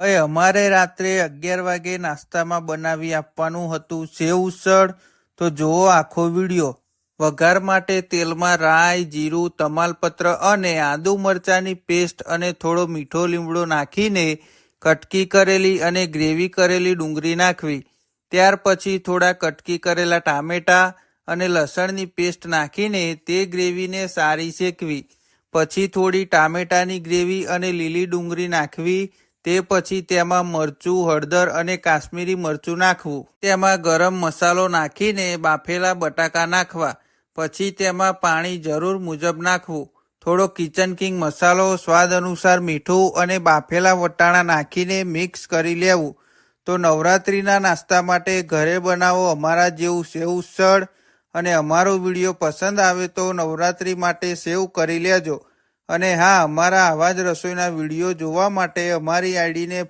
હવે અમારે રાત્રે અગિયાર વાગે નાસ્તામાં બનાવી આપવાનું હતું. સેવ ઉસળ. તો જુઓ આખો વીડિયો. વઘાર માટે તેલમાં રાઈ, જીરું, તમાલપત્ર અને આદુ મરચાંની પેસ્ટ અને થોડો મીઠો લીમડો નાખીને કટકી કરેલી અને ગ્રેવી કરેલી ડુંગળી નાખવી. ત્યાર પછી થોડા કટકી કરેલા ટામેટા અને લસણની પેસ્ટ નાખીને તે ગ્રેવીને સારી શેકવી. પછી થોડી ટામેટાની ગ્રેવી અને લીલી ડુંગળી નાખવી. તે પછી તેમાં મરચું, હળદર અને કાશ્મીરી મરચું નાખવું. તેમાં ગરમ મસાલો નાખીને બાફેલા બટાકા નાખવા. પછી તેમાં પાણી જરૂર મુજબ નાખવું. થોડો કિચન કિંગ મસાલો, સ્વાદ અનુસાર મીઠું અને બાફેલા વટાણા નાખીને મિક્સ કરી લેવું. તો નવરાત્રિના નાસ્તા માટે ઘરે બનાવો અમારા જેવું સેવ સળ અને અમારો વીડિયો પસંદ આવે તો નવરાત્રિ માટે સેવ કરી લેજો. અને હા અમારા આવા જ રસોઈના વીડિયો જોવા માટે અમારી આઈડીને